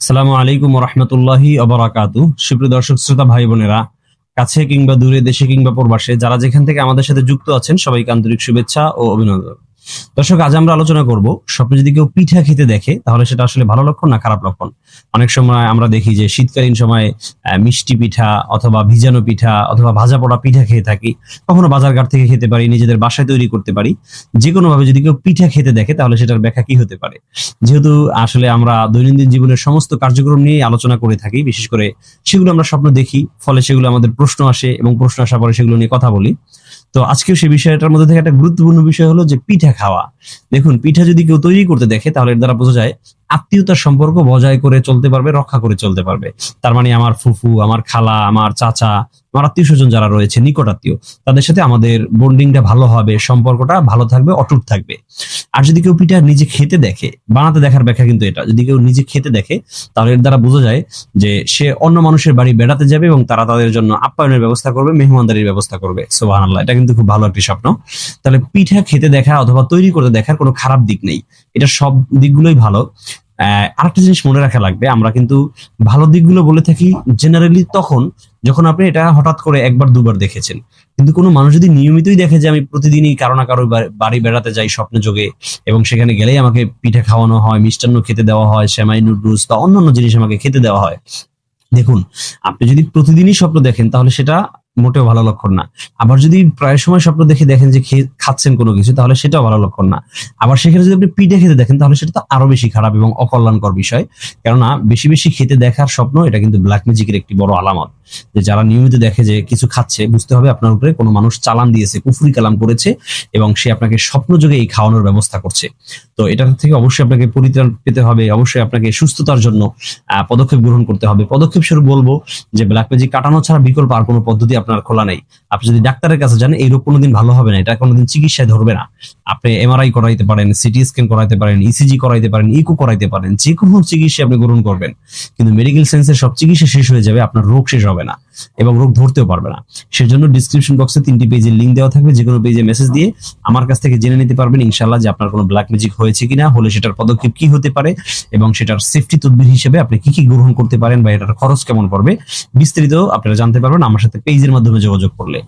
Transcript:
সালামু আলাইকুম রহমতুল্লাহি অবরাকাতু সুপ্রিয় দর্শক, শ্রোতা ভাই বোনেরা, কাছে কিংবা দূরে, দেশে কিংবা প্রবাসে, যারা যেখান থেকে আমাদের সাথে যুক্ত আছেন, সবাইকে আন্তরিক শুভেচ্ছা ও অভিনন্দন। দর্শক, আজ আমরা আলোচনা করব স্বপ্নে যদি কেউ পিঠা খেতে দেখে, তাহলে সেটা আসলে ভালো লক্ষণ না খারাপ লক্ষণ? অনেক সময় আমরা দেখি যে শীতকালীন সময়ে মিষ্টি পিঠা অথবা ভিজানো পিঠা অথবা ভাজা পড়া পিঠা খেয়ে থাকি। কখনো বাজারঘাট থেকে খেতে পারি, নিজেদের বাসায় তৈরি করতে পারি। যে ভাবে যদি কেউ পিঠা খেতে দেখে, তাহলে সেটার ব্যাখ্যা কি হতে পারে? যেহেতু আসলে আমরা দৈনন্দিন জীবনের সমস্ত কার্যক্রম নিয়ে আলোচনা করে থাকি, বিশেষ করে সেগুলো আমরা স্বপ্ন দেখি, ফলে সেগুলো আমাদের প্রশ্ন আসে এবং প্রশ্ন আসার পরে সেগুলো নিয়ে কথা বলি। তো আজকেও সেই বিষয়টার মধ্যে থেকে একটা গুরুত্বপূর্ণ বিষয় হলো যে পিঠা খাওয়া। দেখুন, পিঠা যদি কেউ তৈরি করতে দেখে, তাহলে এর দ্বারা বোঝা যায় আত্মীয়তার সম্পর্ক বজায় করে চলতে পারবে, রক্ষা করে চলতে পারবে। তার মানে আমার ফুফু, আমার খালা, আমার চাচা আমার আত্মীয় স্বজন যারা রয়েছে, নিকট আত্মীয়, তাদের সাথে আমাদের বন্ডিংটা ভালো হবে, সম্পর্কটা ভালো থাকবে, অটুট থাকবে। আর যদি কেউ পিঠা নিজে খেতে দেখে, বানাতে দেখার ব্যাখ্যা কিন্তু এটা, যদি কেউ নিজে খেতে দেখে, তাহলে এর দ্বারা বোঝা যায় যে সে অন্য মানুষের বাড়ি বেড়াতে যাবে এবং তারা তাদের জন্য আপ্যায়নের ব্যবস্থা করবে, মেহমানদারির ব্যবস্থা করবে। সোহান আল্লাহ এটা কিন্তু খুব ভালো একটি স্বপ্ন। তাহলে পিঠা খেতে দেখা অথবা তৈরি করতে দেখার কোনো খারাপ দিক নেই। এটা সব দিকগুলোই ভালো। আরেকটা জিনিস মনে রাখা লাগবে, আমরা কিন্তু ভালো দিকগুলো বলে থাকি জেনারেলি তখন যখন আপনি এটা হঠাৎ করে একবার, দুবার দেখেছেন। কিন্তু কোনো মানুষ যদি নিয়মিতই দেখে যে আমি প্রতিদিনই কারও না কারও বাড়ি বেড়াতে যাই স্বপ্ন যোগে, এবং সেখানে গেলেই আমাকে পিঠা খাওয়ানো হয়, মিষ্টান্ন খেতে দেওয়া হয়, সেমাই নুডলস বা অন্যান্য জিনিস আমাকে খেতে দেওয়া হয়। দেখুন, আপনি যদি প্রতিদিনই স্বপ্ন দেখেন, তাহলে সেটা মোটেও ভালো লক্ষণ না। আবার যদি প্রায় সময় স্বপ্ন দেখে দেখেন যে খাচ্ছেন কোনো কিছু, তাহলে সেটাও ভালো লক্ষণ না। আবার সেখানে যদি আপনি পিঠে খেতে দেখেন, তাহলে সেটা তো আরও বেশি খারাপ এবং অকল্যাণকর বিষয়। কেননা বেশি বেশি খেতে দেখার স্বপ্ন, এটা কিন্তু ব্ল্যাক ম্যাজিকের একটি বড় আলামত। যে যারা নিয়মিত দেখে যে কিছু খাচ্ছে, বুঝতে হবে আপনার উপরে কোনো মানুষ চালান দিয়েছে, কুফুরি কালাম করেছে এবং সে আপনাকে স্বপ্ন যোগে এই খাওয়ানোর ব্যবস্থা করছে। তো এটার থেকে অবশ্যই আপনাকে পরিত্রাণ পেতে হবে, অবশ্যই আপনাকে সুস্থতার জন্য পদক্ষেপ গ্রহণ করতে হবে। পদক্ষেপ স্বরূপ বলব যে ব্ল্যাক ম্যাজিক কাটানো ছাড়া বিকল্প আর কোনো পদ্ধতি আপনার খোলা নেই। আপনি যদি ডাক্তারের কাছে যান এই রোগ কোনোদিন ভালো হবে না। এটা কোনোদিন চিকিৎসায় ধরবে না। আপনি এমআরআই করাইতে পারেন সিটি স্ক্যান করাইতে পারেন ইসিজি করাইতে পারেন ইকো করাইতে পারেন যে কোনো চিকিৎসা আপনি গ্রহণ করবেন। কিন্তু মেডিকেল সায়েন্সের সব চিকিৎসা শেষ হয়ে যাবে, আপনার রোগ শেষ হবে না। এবং রোগ ধরতেও পারবে না। সেজন্য ডিসক্রিপশন বক্সে তিনটি পেজের লিঙ্ক দেওয়া থাকবে। যে কোনো পেজে মেসেজ দিয়ে আমার কাছ থেকে জেনে নিতে পারবেন ইনশাল্লাহ যে আপনার কোনো ব্ল্যাক ম্যাজিক হয়েছে কিনা, হলে সেটার পদক্ষেপ কি হতে পারে এবং সেটার সেফটি তদবির হিসেবে আপনি কি কি গ্রহণ করতে পারেন বা এটার খরচ কেমন পড়বে, বিস্তারিত আপনারা জানতে পারবেন। আমার সাথে পেজের মাধ্যমে যোগাযোগ করলে।